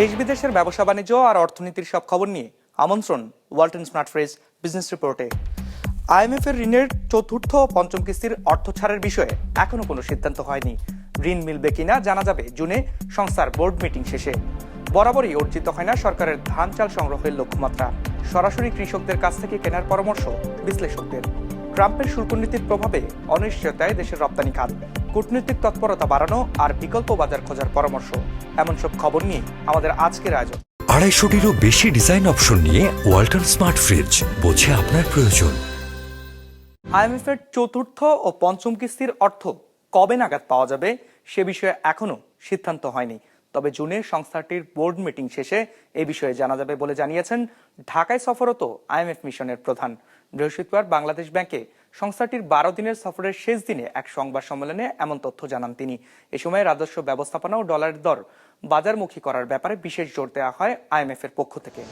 দেশ বিদেশের ব্যবসা বাণিজ্য আর অর্থনীতির সব খবর নিয়ে আমন্ত্রণ Walton smart fridge business report. IMF এর ঋণের চতুর্থ পঞ্চম কিস্তির অর্থ ছাড়ের বিষয়ে এখনও কোনো সিদ্ধান্ত হয়নি। ঋণ মিলবে কিনা জানা যাবে জুনে সংস্থার বোর্ড মিটিং শেষে। বরাবরই অর্জিত হয় না সরকারের ধান চাল সংগ্রহের লক্ষ্যমাত্রা। সরাসরি কৃষকদের কাছ থেকে কেনার পরামর্শ বিশ্লেষকদের। ট্রাম্পের শুল্ক নীতির প্রভাবে অনিশ্চয়তায় দেশের রপ্তানি খাত। কূটনৈতিক তৎপরতা বাড়ানো আর বিকল্প বাজার খোঁজার পরামর্শ। এমন সব খবর নিয়ে আমাদের আজকের আয়োজন। আড়াইশোটিরও বেশি ডিজাইন অপশন নিয়ে ওয়াল্টন স্মার্ট ফ্রিজ বোঝে আপনার প্রয়োজন। আইএমএফ এর চতুর্থ ও পঞ্চম কিস্তির অর্থ কবে নাগাদ পাওয়া যাবে সে বিষয়ে এখনও সিদ্ধান্ত হয়নি। তবে জুনে সংস্থাটির বোর্ড মিটিং শেষে এ বিষয়ে জানা যাবে বলে জানিয়েছেন ঢাকায় সফররত আইএমএফ মিশনের প্রধান। বৃহস্পতিবার বাংলাদেশ ব্যাংকে সংস্থাটির বারো দিনের সফরের শেষ দিনে এক সংবাদ সম্মেলনে এমন তথ্য জানান তিনি। এ সময় রাজস্ব ব্যবস্থাপনা ও ডলারের দর বাজারমুখী করার ব্যাপারে বিশেষ জোর দেওয়া হয় আইএমএফ এর পক্ষ থেকে।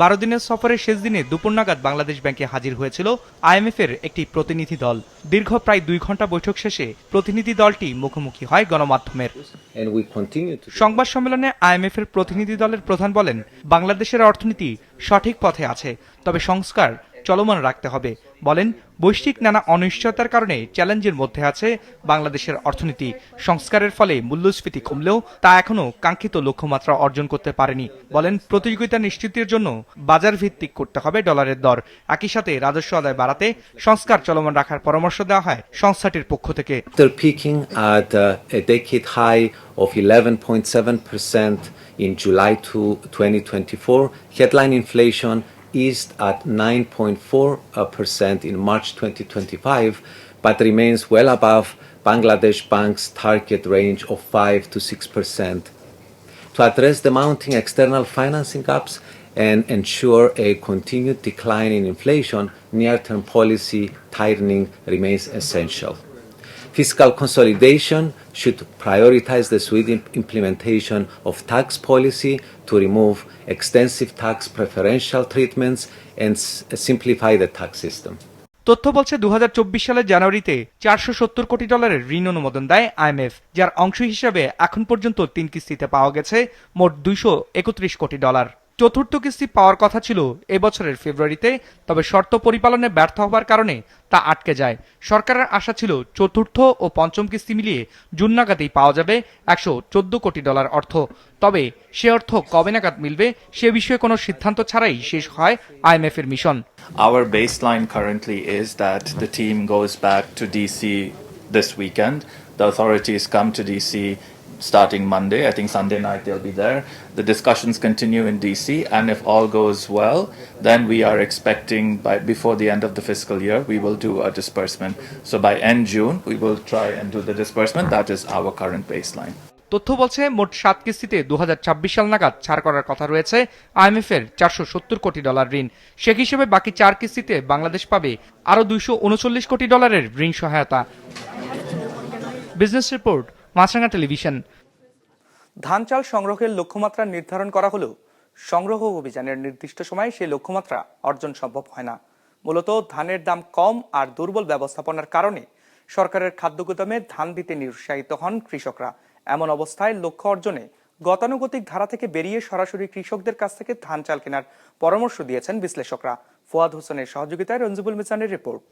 বারো দিনের সফরের শেষ দিনে দুপুর নাগাদ বাংলাদেশ ব্যাংকে হাজির হয়েছিল আইএমএফ এর একটি প্রতিনিধি দল। দীর্ঘ প্রায় দুই ঘণ্টা বৈঠক শেষে প্রতিনিধি দলটি মুখোমুখি হয় গণমাধ্যমের। সংবাদ সম্মেলনে আইএমএফ এর প্রতিনিধি দলের প্রধান বলেন বাংলাদেশের অর্থনীতি সঠিক পথে আছে তবে সংস্কার চলমান রাখতে হবে। বলেন বৈশ্বিক নানা অনিশ্চয়তার কারণে চ্যালেঞ্জের মধ্যে আছে বাংলাদেশের অর্থনীতি। সংস্কারের ফলে মূল্যস্ফীতি কমলেও তা এখনও কাঙ্ক্ষিত লক্ষ্যমাত্রা অর্জন করতে পারেনি। বলেন প্রতিযোগিতা নিশ্চিতের জন্য বাজার ভিত্তিক করতে হবে ডলারের দর। একই সাথে রাজস্ব আদায় বাড়াতে সংস্কার চলমান রাখার পরামর্শ দেওয়া হয় সংস্থাটির পক্ষ থেকে। Uh, a decade high of 11.7% in July to 2024, headline inflation eased at 9.4% in March 2025, but remains well above Bangladesh Bank's target range of 5 to 6%. To address the mounting external financing gaps and ensure a continued decline in inflation, near term policy tightening remains essential. Fiscal consolidation should prioritize the swift im- implementation of tax policy to remove extensive tax preferential treatments and simplify the tax system. তথ্য বলছে দু হাজার চব্বিশ সালের জানুয়ারিতে চারশো সত্তর কোটি ডলারের ঋণ অনুমোদন দেয় আইএমএফ যার অংশ হিসেবে এখন পর্যন্ত তিন কিস্তিতে পাওয়া গেছে মোট দুইশো একত্রিশ কোটি ডলার চতুর্থ কিস্তি পাওয়ার কথা ছিল এবছরের ফেব্রুয়ারিতে, তবে শর্ত পরিপালনে ব্যর্থ হওয়ার কারণে তা আটকে যায়। সরকারের আশা ছিল চতুর্থ ও পঞ্চম কিস্তি মিলিয়ে জুন নাগাদেই পাওয়া যাবে একশো চোদ্দ কোটি ডলার অর্থ। তবে সে অর্থ কবে নাগাদ মিলবে সে বিষয়ে কোনো সিদ্ধান্ত ছাড়াই শেষ হয় আইএমএফ এর mission. Our baseline currently is that the team goes back to DC this weekend. The authorities come to DC starting Monday. I think Sunday night they'll be there. The discussions continue in DC, and if all goes well, then we are expecting by before the end of the fiscal year we will do a disbursement. So by end June we will try and do the disbursement. That is our current baseline. তথ্য বলছে মোট সাত কিস্তিতে দু হাজার ছাব্বিশ সাল নাগাদ ছাড় করার কথা রয়েছে আইএমএফ এর চারশো সত্তর কোটি ডলার ঋণ সে হিসেবে বাকি চার কিস্তিতে বাংলাদেশ পাবে আরও দুইশো উনচল্লিশ কোটি ডলারের ঋণ সহায়তা বিজনেস রিপোর্ট মাছরাঙ্গা টেলিভিশন। ধান চাল সংগ্রহের লক্ষ্যমাত্রা নির্ধারণ করা হলেও সংগ্রহ অভিযানের নির্দিষ্ট সময়ে সেই লক্ষ্যমাত্রা অর্জন সম্ভব হয় না। মূলত ধানের দাম কম আর দুর্বল ব্যবস্থাপনার কারণে সরকারের খাদ্য গুদামে ধান দিতে নিরুৎসাহিত হন কৃষকরা। এমন অবস্থায় লক্ষ্য অর্জনে গতানুগতিক ধারা থেকে বেরিয়ে সরাসরি কৃষকদের কাছ থেকে ধান চাল কেনার পরামর্শ দিয়েছেন বিশ্লেষকরা। ফুয়াদ হোসেনের সহযোগিতায় রঞ্জিবুল মিজানের রিপোর্ট।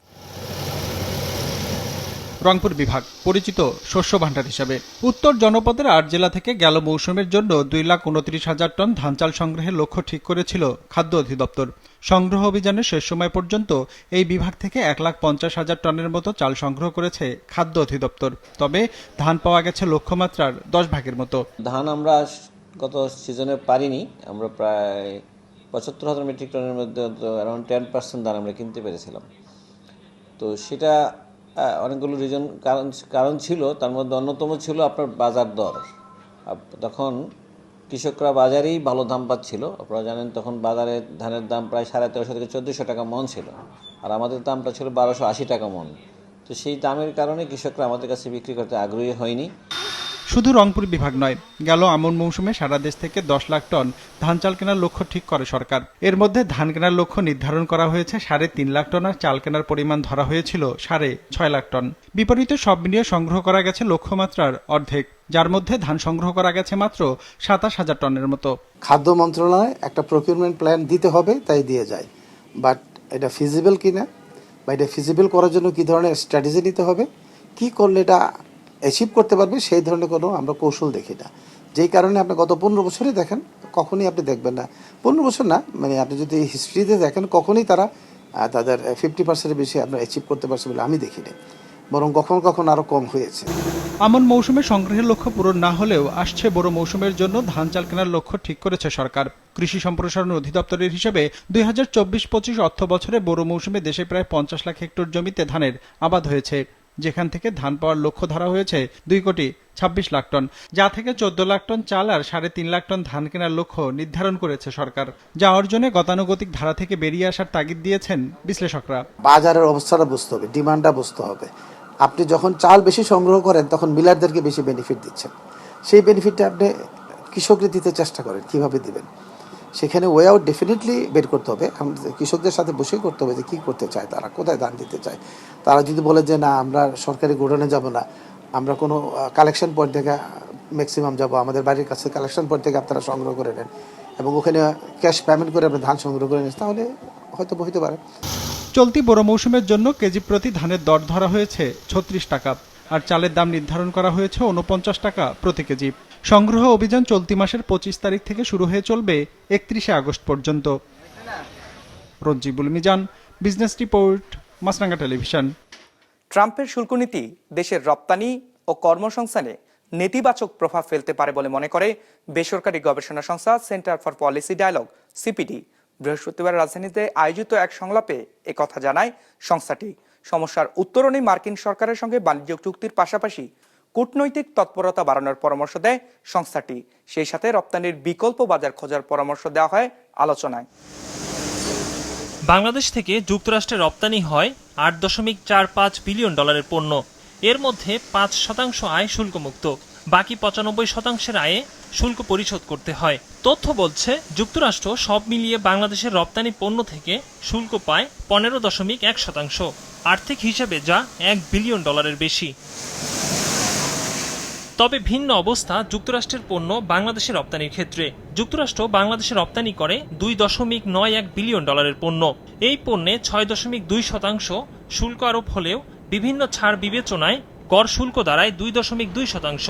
রংপুর বিভাগ, পরিচিত শস্য ভাণ্ডার হিসাবে। উত্তর জনপদের আট জেলা থেকে গেল মৌসুমের জন্য দুই লাখ উনত্রিশ হাজার টন ধান চাল সংগ্রহের লক্ষ্য ঠিক করেছিল খাদ্য অধিদপ্তর। সংগ্রহ অভিযানের শেষ সময় পর্যন্ত এই বিভাগ থেকে এক লাখ পঞ্চাশ হাজার টনের মতো চাল সংগ্রহ করেছে খাদ্য অধিদপ্তর। তবে ধান পাওয়া গেছে লক্ষ্যমাত্রার দশ ভাগের মতো। ধান আমরা গত সিজনে পারিনি। আমরা প্রায় পঁচাত্তর হাজার মেট্রিক টনের মধ্যে অ্যারাউন্ড টেন পার্সেন্ট ধান আমরা কিনতে পেরেছিলাম। তো সেটা অনেকগুলো রিজন কারণ কারণ ছিল, তার মধ্যে অন্যতম ছিল আপনার বাজার দর। তখন কৃষকরা বাজারেই ভালো দাম পাচ্ছিল। আপনারা জানেন তখন বাজারে ধানের দাম প্রায় সাড়ে তেরোশো থেকে চোদ্দোশো টাকা মন ছিল। আর আমাদের দামটা ছিল বারোশো আশি টাকা মন। তো সেই দামের কারণে কৃষকরা আমাদের কাছে বিক্রি করতে আগ্রহী হয়নি। শুধু রংপুর বিভাগ নয়, গেল আমন মৌসুমে সারা দেশ থেকে দশ লাখ টন ধান চাল কেনার লক্ষ্য ঠিক করে সরকার। এর মধ্যে ধান কেনার লক্ষ্য নির্ধারণ করা হয়েছে, সাড়ে তিন লাখ টন আর চাল কেনার পরিমাণ ধরা হয়েছিল সাড়ে ছয় লাখ টন। বিপরীতে সব মিলিয়ে সংগ্রহ করা গেছে লক্ষ্যমাত্রার অর্ধেক, যার মধ্যে ধান সংগ্রহ করা গেছে মাত্র সাতাশ হাজার টনের মতো। খাদ্য মন্ত্রণালয় একটা প্রকিউরমেন্ট প্ল্যান দিতে হবে, তাই দিয়ে যায়। বাট এটা ফিজিবল কিনা? বা এটা ফিজিবল করার জন্য কি ধরনের স্ট্র্যাটেজি নিতে হবে? কি করলে এটা অ্যাচিভ করতে পারবে, সেই ধরনের কোনো আমরা কৌশল দেখি না। যেই কারণে আপনি গত পনেরো বছরে দেখেন, কখনই আপনি দেখবেন না। পনেরো বছর না মানে আপনি যদি হিস্ট্রিতে দেখেন, কখনই তারা তাদের ফিফটি পার্সেন্টের বেশি আপনার অ্যাচিভ করতে পারছে বলে আমি দেখিনি বরং কখনো কখনো আরও কম হয়েছে। আমন মৌসুমে সংগ্রহের লক্ষ্য পূরণ না হলেও আসছে বড় মৌসুমের জন্য ধান চাল কেনার লক্ষ্য ঠিক করেছে সরকার। কৃষি সম্প্রসারণ অধিদপ্তরের হিসেবে দুই হাজার চব্বিশ পঁচিশ অর্থ বছরে বড় মৌসুমে দেশে প্রায় পঞ্চাশ লাখ হেক্টর জমিতে ধানের আবাদ হয়েছে। যেখান থেকে ধান পাওয়ার লক্ষ্য ধরা হয়েছে দুই কোটি ছাব্বিশ লাখ টন, যা থেকে চোদ্দ লাখ টন চাল আর সাড়ে তিন লাখ টন ধান কেনার লক্ষ্য নির্ধারণ করেছে সরকার, যা অর্জনে গতানুগতিক ধারা থেকে বেরিয়ে আসার তাগিদ দিয়েছেন বিশ্লেষকরা। বাজারের অবস্থাটা বুঝতে হবে, ডিমান্ডটা বুঝতে হবে। আপনি যখন চাল বেশি সংগ্রহ করেন, তখন মিলারদেরকে বেশি বেনিফিট দিচ্ছেন। সেই বেনিফিটটা আপনি কৃষকদের দিতে চেষ্টা করেন, কীভাবে দিবেন? সেখানে ওয়ে আউট ডেফিনেটলি বের করতে হবে। কৃষকদের সাথে বসে করতে হবে যে কী করতে চায়, তারা কোথায় ধান দিতে চায়। তারা যদি বলে যে না, আমরা সরকারি গোডাউনে যাব না, আমরা কোনো কালেকশন পয়েন্ট থেকে ম্যাক্সিমাম যাব, আমাদের বাড়ির কাছে কালেকশন পয়েন্ট থেকে আপনারা সংগ্রহ করে নেন এবং ওখানে ক্যাশ পেমেন্ট করে আপনি ধান সংগ্রহ করে নেন, তাহলে হয়তো হইতে পারে। চলতি বড় মৌসুমের জন্য কেজি প্রতি ধানের দর ধরা হয়েছে ছত্রিশ টাকা, আর চালের দাম নির্ধারণ করা হয়েছে উনপঞ্চাশ টাকা প্রতি কেজি। সংগ্রহ অভিযান চলতি মাসের পঁচিশ তারিখ থেকে শুরু হয়ে চলবে একত্রিশে আগস্ট পর্যন্ত। Ranjibul Mizan business report Maasranga television. ট্রাম্পের শুল্ক নীতি দেশের রপ্তানি ও কর্মসংস্থানে নেতিবাচক প্রভাব ফেলতে পারে বলে মনে করে বেসরকারি গবেষণা সংস্থা centre for policy dialogue, CPD. বৃহস্পতিবার রাজধানীতে আয়োজিত এক সংলাপে কথা জানায় সংস্থাটি। সমস্যার উত্তরণে মার্কিন সরকারের সঙ্গে বাণিজ্য চুক্তির পাশাপাশি কূটনৈতিক তৎপরতা বাড়ানোর পরামর্শ দেয় সংস্থাটি। সেই সাথে রপ্তানির বিকল্প বাজার খোঁজার পরামর্শ দেওয়া হয় আলোচনায়। বাংলাদেশ থেকে যুক্তরাষ্ট্রে রপ্তানি হয় আট দশমিক চার পাঁচ বিলিয়ন ডলারের পণ্য। এর মধ্যে পাঁচ শতাংশ আয় শুল্কমুক্ত, বাকি পঁচানব্বই শতাংশের আয়ে শুল্ক পরিশোধ করতে হয়। তথ্য বলছে, যুক্তরাষ্ট্র সব মিলিয়ে বাংলাদেশের রপ্তানি পণ্য থেকে শুল্ক পায় পনেরো দশমিক এক শতাংশ। আর্থিক হিসেবে যা এক বিলিয়ন ডলারের বেশি। তবে ভিন্ন অবস্থা যুক্তরাষ্ট্রের পণ্য বাংলাদেশে রপ্তানির ক্ষেত্রে। যুক্তরাষ্ট্র বাংলাদেশে রপ্তানি করে দুই দশমিক নয় এক বিলিয়ন ডলারের পণ্য। এই পণ্যে ছয় দশমিক দুই শতাংশ শুল্ক আরোপ হলেও বিভিন্ন ছাড় বিবেচনায় কর শুল্ক দাঁড়ায় দুই দশমিক দুই শতাংশ,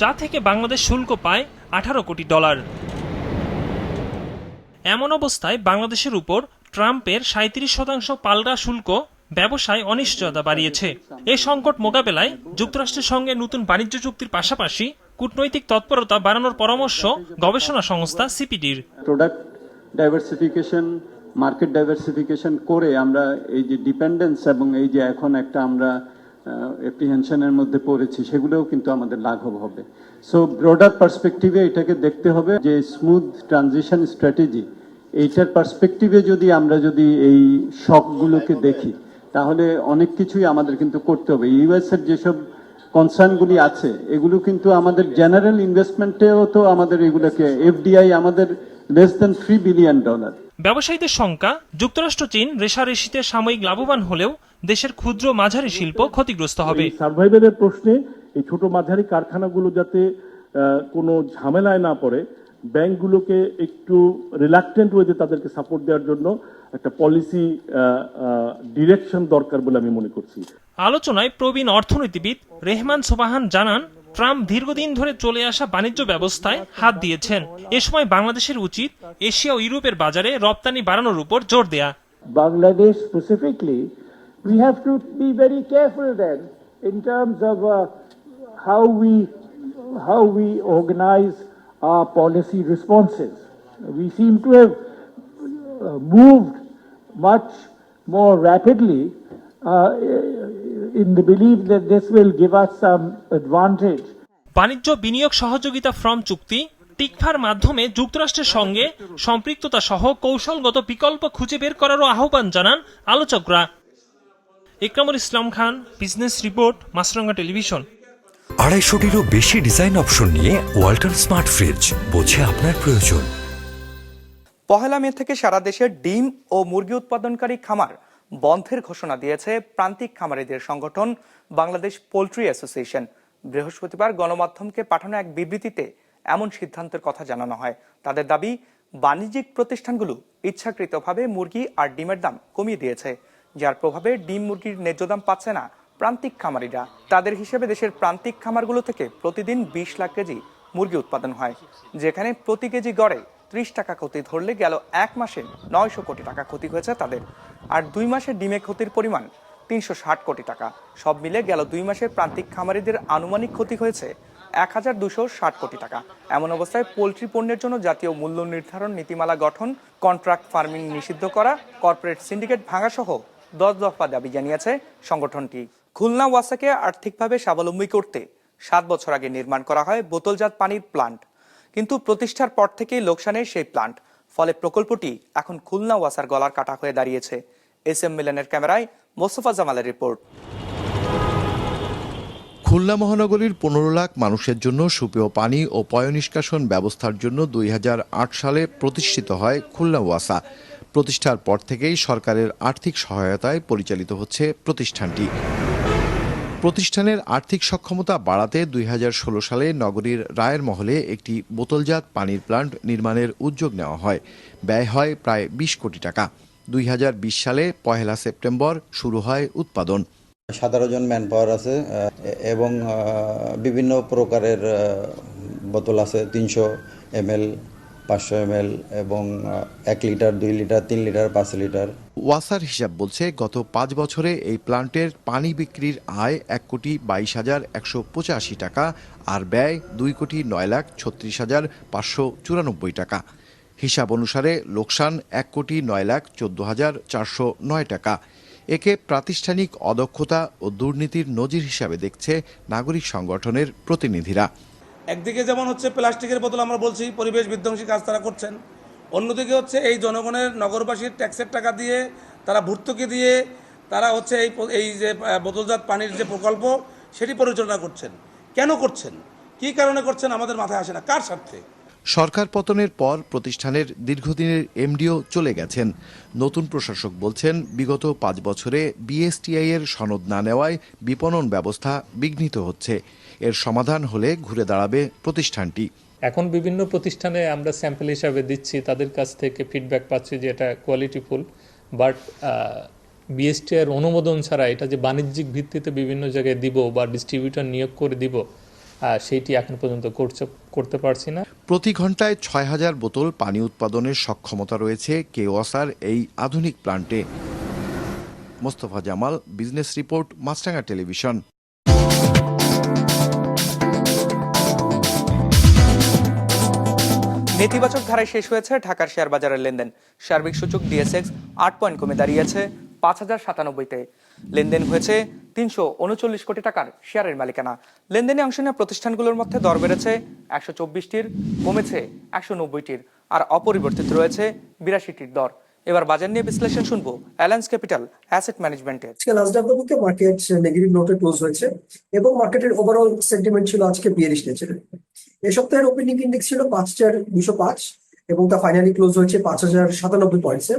যা থেকে বাংলাদেশ শুল্ক পায় আঠারো কোটি ডলার। এমন অবস্থায় বাংলাদেশের উপর ট্রাম্পের সাঁত্রিশ শতাংশ পাল্টা শুল্ক ব্যবসায় অনিশ্চয়তা বাড়িয়েছে। এ সংকট মোকাবেলায় যুক্তরাষ্ট্রের সঙ্গে নতুন বাণিজ্য চুক্তির পাশাপাশি কূটনৈতিক তৎপরতা বাড়ানোর পরামর্শ গবেষণা সংস্থা সিপিডির। প্রোডাক্ট ডাইভার্সিফিকেশন মার্কেট ডাইভার্সিফিকেশন করে আমরা এই যে ডিপেন্ডেন্স এবং এই যে এখন একটা আমরা অ্যাপ্রিহেনশনের মধ্যে পড়েছি, সেগুলোও কিন্তু আমাদের লাঘব হবে। সো ব্রডার পার্সপেক্টিভে এটাকে দেখতে হবে যে স্মুথ ট্রানজিশন স্ট্র্যাটেজি এইটার পার্সপেক্টিভে যদি আমরা যদি এই শখগুলোকে দেখি তাহলে অনেক কিছুই আমাদের কিন্তু করতে হবে। ইউএস এর যেসব কনসার্নগুলি আছে এগুলো কিন্তু আমাদের জেনারেল ইনভেস্টমেন্টেও তো আমাদের এগুলোকে এফডিআই আমাদের less than three billion dollar ব্যবসায়ীদের শঙ্কা যুক্তরাষ্ট্র চীন রেশারেশিতে সাময়িক লাভবান হলেও দেশের ক্ষুদ্র মাঝারি শিল্প ক্ষতিগ্রস্ত হবে। এই সার্ভাইভেলের প্রশ্নে এই ছোট মাঝারি কারখানাগুলো যাতে কোনো ঝামেলায় না পড়ে ব্যাংকগুলোকে একটু রিলাক্টেন্ট ওয়েতে তাদেরকে সাপোর্ট দেওয়ার জন্য একটা পলিসি ডিরেকশন দরকার বলে আমি মনে করছি। আলোচনায় প্রবীণ অর্থনীতিবিদ রেহমান সোবাহান জানান ট্রাম্প দীর্ঘদিন ধরে চলে আসা বাণিজ্য ব্যবস্থায় হাত দিয়েছেন। এ সময় বাংলাদেশের উচিত এশিয়া ও ইউরোপের বাজারে রপ্তানি বাড়ানোর উপর জোর দেয়া। Bangladesh specifically we have to be very careful then in terms of how we how we organise a policy responses we seem to have moved much more rapidly uh, in the belief that this will give us some advantage. বাণিজ্য বিনিয়োগ সহযোগিতা from চুক্তি টিকফার মাধ্যমে যুক্তরাষ্ট্রের সঙ্গে সম্পৃক্ততা সহ কৌশলগত বিকল্প খুঁজে বের করারও আহ্বান জানান আলোচকরা। Ikramul Islam Khan business report Maasranga television. আড়াইশোটিরও বেশি ডিজাইন অপশন নিয়ে ওয়াল্টন স্মার্ট ফ্রিজ বোঝে আপনার প্রয়োজন। পহেলা মে থেকে সারা দেশে ডিম ও মুরগি উৎপাদনকারী খামার বন্ধের ঘোষণা দিয়েছে প্রান্তিক খামারিদের সংগঠন বাংলাদেশ পোল্ট্রি অ্যাসোসিয়েশন। বৃহস্পতিবার গণমাধ্যমকে পাঠানো এক বিবৃতিতে এমন সিদ্ধান্তের কথা জানানো হয়। তাদের দাবি, বাণিজ্যিক প্রতিষ্ঠানগুলো ইচ্ছাকৃতভাবে মুরগি আর ডিমের দাম কমিয়ে দিয়েছে, যার প্রভাবে ডিম মুরগির ন্যায্য দাম পাচ্ছে না প্রান্তিক খামারিরা। তাদের হিসেবে দেশের প্রান্তিক খামারগুলো থেকে প্রতিদিন বিশ লাখ কেজি মুরগি উৎপাদন হয়, যেখানে প্রতি কেজি গড়ে ত্রিশ টাকা ক্ষতি ধরলে গেল এক মাসে নয়শো কোটি টাকা ক্ষতি হয়েছে তাদের। আর দুই মাসে ডিমে ক্ষতির পরিমাণ তিনশো ষাট কোটি টাকা। সব মিলে গেল দুই মাসে প্রান্তিক খামারিদের আনুমানিক ক্ষতি হয়েছে এক হাজার দুশো ষাট কোটি টাকা। এমন অবস্থায় পোলট্রি পণ্যের জন্য জাতীয় মূল্য নির্ধারণ নীতিমালা গঠন, কন্ট্রাক্ট ফার্মিং নিষিদ্ধ করা, কর্পোরেট সিন্ডিকেট ভাঙা সহ দশ দফা দাবি জানিয়েছে সংগঠনটি। খুলনা ওয়াসাকে আর্থিকভাবে স্বাবলম্বী করতে সাত বছর আগে নির্মাণ করা হয় বোতলজাত পানির প্লান্ট। কিন্তু প্রতিষ্ঠার পর থেকেই লোকসানের সেই প্লান্ট ফলে প্রকল্পটি এখন খুলনা ওয়াসার গলার কাটা হয়ে দাঁড়িয়েছে। এস এম মিলনের ক্যামেরায় মোস্তফা জামালের রিপোর্ট। খুলনা মহানগরীর পনেরো লাখ মানুষের জন্য সুপেয় পানি ও পয়নিষ্কাশন ব্যবস্থার জন্য দুই হাজার আট সালে প্রতিষ্ঠিত হয় খুলনা ওয়াসা প্রতিষ্ঠার পর থেকেই সরকারের আর্থিক সহায়তায় পরিচালিত হচ্ছে প্রতিষ্ঠানটি। প্রতিষ্ঠানের আর্থিক সক্ষমতা বাড়াতে দুই হাজার ষোলো সালে নগরীর রায়ের মহলে একটি বোতলজাত পানির প্লান্ট নির্মাণের উদ্যোগ নেওয়া হয়। ব্যয় হয় প্রায় বিশ কোটি টাকা। দুই হাজার বিশ সালে পহেলা সেপ্টেম্বর শুরু হয় উৎপাদন। সতেরো জন ম্যান পাওয়ার আছে এবং বিভিন্ন প্রকারের বোতল আছে, তিনশো এম পাঁচশো এম এবং এক লিটার, দুই লিটার, তিন লিটার, পাঁচ লিটার। ওয়াসার হিসাব বলছে, গত পাঁচ বছরে এই প্লান্টের পানি বিক্রির আয় এক কোটি বাইশ হাজার একশো পঁচাশি টাকা, আর ব্যয় দুই কোটি নয় লাখ ছত্রিশ হাজার পাঁচশো চুরানব্বই টাকা। হিসাব অনুসারে লোকসান এক কোটি নয় লাখ চোদ্দ হাজার চারশো নয় টাকা। একে প্রাতিষ্ঠানিক অদক্ষতা ও দুর্নীতির নজির হিসাবে দেখছে নাগরিক সংগঠনের প্রতিনিধিরা। একদিকে যেমন হচ্ছে প্লাস্টিকের বোতল আমরা বলছি, পরিবেশ বিধ্বংসী কাজ তারা করছেন, অন্যদিকে হচ্ছে এই জনগণের নগরবাসীর ট্যাক্সের টাকা দিয়ে, তারা ভর্তুকি দিয়ে, তারা হচ্ছে এই এই যে বোতলজাত পানির যে প্রকল্প, সেটি পরিচালনা করছেন। কেন করছেন? কী কারণে করছেন আমাদের মাথায় আসে না। কার স্বার্থে? সরকার পতনের পর প্রতিষ্ঠানের দীর্ঘদিনের এমডিও চলে গেছেন। নতুন প্রশাসক বলছেন, বিগত পাঁচ বছরে বিএসটিআই এর সনদ না নেওয়ায় বিপণন ব্যবস্থা বিঘ্নিত হচ্ছে। এর সমাধান হলে ঘুরে দাঁড়াবে প্রতিষ্ঠানটি। এখন বিভিন্ন প্রতিষ্ঠানে আমরা স্যাম্পল হিসাবে দিচ্ছি তাদের কাছ থেকে ফিডব্যাক পাচ্ছি যে এটা কোয়ালিটিফুল বাট বিএসটি এর অনুমোদন ছাড়া এটা যে বাণিজ্যিক ভিত্তিতে বিভিন্ন জায়গায় দিব বা ডিস্ট্রিবিউটর নিয়োগ করে দিব সেইটি এখন পর্যন্ত করছে করতে পারছি না। প্রতি ঘন্টায় ছয় হাজার বোতল পানি উৎপাদনের সক্ষমতা রয়েছে কেওয়াসার এই আধুনিক প্লান্টে। Mostafa Jamal business report Maasranga television. নেতিবাচক ধারায় শেষ হয়েছে ঢাকার শেয়ার বাজারের লেনদেন। সার্বিক সূচক ডিএসএক্স আট পয়েন্ট কমে দাঁড়িয়েছে পাঁচ হাজার সাতানব্বইতে। লেনদেন হয়েছে তিনশো উনচল্লিশ কোটি টাকার শেয়ারের মালিকানা। লেনদেনে অংশ নেওয়া প্রতিষ্ঠানগুলোর মধ্যে দর বেড়েছে একশো চব্বিশটির, কমেছে একশো নব্বইটির, আর অপরিবর্তিত রয়েছে বিরাশিটির দর। এবার বাজার নিয়ে বিশ্লেষণ শুনব অ্যালায়েন্স ক্যাপিটাল অ্যাসেট ম্যানেজমেন্টের। আজকে নাসডাককে মার্কেট নেগেটিভ নোটে ক্লোজ হয়েছে এবং মার্কেটের ওভারঅল সেন্টিমেন্ট ছিল আজকে বিয়ারিশ নেচারের এই সপ্তাহের ওপেনিং ইন্ডেক্স ছিল পাঁচ হাজার দুশো পাঁচ এবং তা ফাইনালি ক্লোজ হয়েছে পাঁচ হাজার সাতানব্বই পয়েন্টসে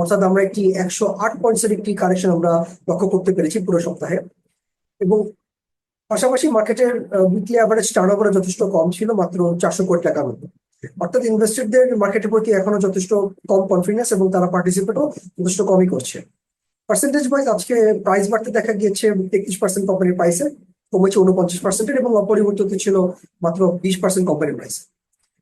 অর্থাৎ আমরা একটি একশো আট পয়েন্টসের একটি কারেকশন আমরা লক্ষ্য করতে পেরেছি পুরো সপ্তাহে। এবং পাশাপাশি মার্কেটের উইকলি অ্যাভারেজ টার্ন যথেষ্ট কম ছিল, মাত্র চারশো কোটি টাকার মতো। অর্থাৎ ইনভেস্টরদের মার্কেটের প্রতি এখনও যথেষ্ট কম কনফিডেন্স এবং তারা পার্টিসিপেটও যথেষ্ট কমই করছে। পার্সেন্টেজ ওয়াইজ আজকে প্রাইস বাড়তে দেখা গিয়েছে তেত্রিশ পার্সেন্ট কোম্পানির প্রাইসে কমেছে উনপঞ্চাশ পার্সেন্টের এবং অপরিবর্তিত ছিল মাত্র বিশ পার্সেন্ট কোম্পানির প্রাইস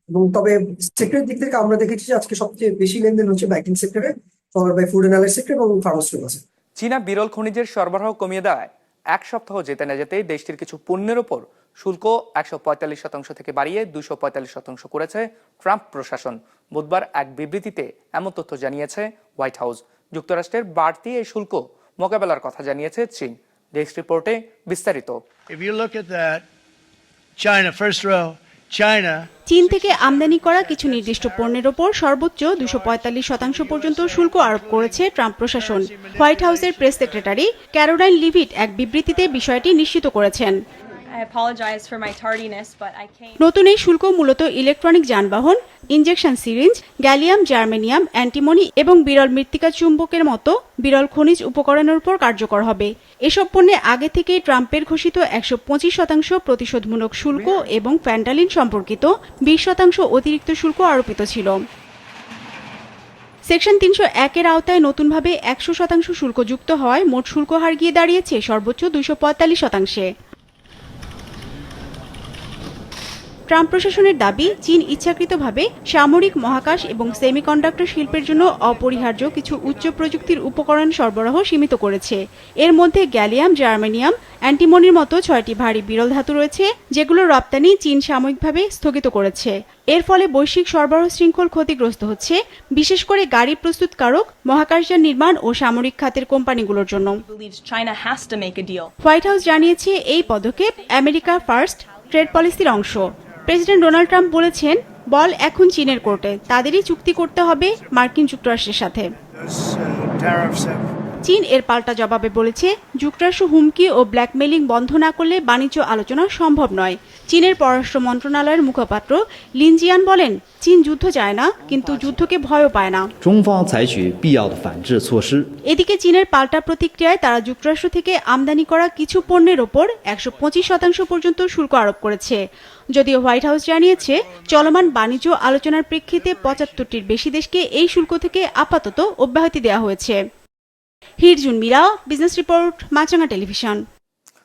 এবং তবে সেক্টরের দিক থেকে আমরা দেখেছি যে আজকে সবচেয়ে বেশি লেনদেন হচ্ছে ব্যাংকিং সেক্টরে followed by food and sector এবং ফার্মাসিউটিক্যালস চীনা বিরল খনিজের সরবরাহ কমিয়ে দেওয়ায় এক সপ্তাহ যেতে না যেতেই দেশটির কিছু পণ্যের ওপর শুল্ক একশো পঁয়তাল্লিশ শতাংশ থেকে বাড়িয়ে দুশো পঁয়তাল্লিশ শতাংশ করেছে ট্রাম্প প্রশাসন। বুধবার এক বিবৃতিতে এমন তথ্য জানিয়েছে হোয়াইট হাউস। যুক্তরাষ্ট্রের বাড়তি এই শুল্ক মোকাবেলার কথা জানিয়েছে চীন। ডেস্ক রিপোর্টে বিস্তারিত। চীন থেকে আমদানি করা কিছু নির্দিষ্ট পণ্যের ওপর সর্বোচ্চ দুশো শতাংশ পর্যন্ত শুল্ক আরোপ করেছে ট্রাম্প প্রশাসন। হোয়াইট হাউসের প্রেস সেক্রেটারি ক্যারোলাইন লিভিট এক বিবৃতিতে বিষয়টি নিশ্চিত করেছেন। নতুন এই শুল্ক মূলত ইলেকট্রনিক যানবাহন injection syringe gallium germanium antimony এবং বিরল মৃত্তিকা চুম্বকের মতো বিরল খনিজ উপকরণের উপর কার্যকর হবে। এসব পণ্যে আগে থেকেই ট্রাম্পের ঘোষিত একশো পঁচিশ শতাংশ প্রতিশোধমূলক শুল্ক এবং ফ্যান্টালিন সম্পর্কিত বিশ শতাংশ অতিরিক্ত শুল্ক আরোপিত ছিল। সেকশন তিনশো একের আওতায় নতুনভাবে একশো শতাংশ শুল্ক যুক্ত হওয়ায় মোট শুল্ক হার গিয়ে দাঁড়িয়েছে সর্বোচ্চ দুইশো পঁয়তাল্লিশ শতাংশে। ট্রাম্প প্রশাসনের দাবি চীন ইচ্ছাকৃতভাবে সামরিক মহাকাশ এবং সেমিকন্ডাক্টর শিল্পের জন্য অপরিহার্য কিছু উচ্চ প্রযুক্তির উপকরণ সরবরাহ সীমিত করেছে। এর মধ্যে গ্যালিয়াম জার্মেনিয়াম অ্যান্টিমনির মতো ছয়টি ভারী বিরল ধাতু রয়েছে যেগুলোর রপ্তানি চীন সাময়িকভাবে স্থগিত করেছে। এর ফলে বৈশ্বিক সরবরাহ শৃঙ্খল ক্ষতিগ্রস্ত হচ্ছে বিশেষ করে গাড়ি প্রস্তুতকারক মহাকাশযান নির্মাণ ও সামরিক খাতের কোম্পানিগুলোর জন্য. হোয়াইট হাউস জানিয়েছে এই পদক্ষেপ আমেরিকা ফার্স্ট ট্রেড পলিসির অংশ। প্রেসিডেন্ট ডোনাল্ড ট্রাম্প বলেছেন, বল এখন চীনের কোর্টে। তাদেরই চুক্তি করতে হবে মার্কিন যুক্তরাষ্ট্রের সাথে। চীন এর পাল্টা জবাবে বলেছে, যুক্তরাষ্ট্র হুমকি ও ব্ল্যাকমেলিং বন্ধ না করলে বাণিজ্য আলোচনা সম্ভব নয়। চীনের পররাষ্ট্র মন্ত্রণালয়ের মুখপাত্র লিনজিয়ান বলেন চীন যুদ্ধ চায় না কিন্তু যুদ্ধকে ভয়ও পায় না। এদিকে চীনের পাল্টা প্রতিক্রিয়ায় তারা যুক্তরাষ্ট্র থেকে আমদানি করা কিছু পণ্যের ওপর একশো পঁচিশ শতাংশ পর্যন্ত শুল্ক আরোপ করেছে। যদিও হোয়াইট হাউস জানিয়েছে চলমান বাণিজ্য আলোচনার প্রেক্ষিতে পঁচাত্তরটির বেশি দেশকে এই শুল্ক থেকে আপাতত অব্যাহতি দেওয়া হয়েছে। Hirjun Mira business report Maasranga television.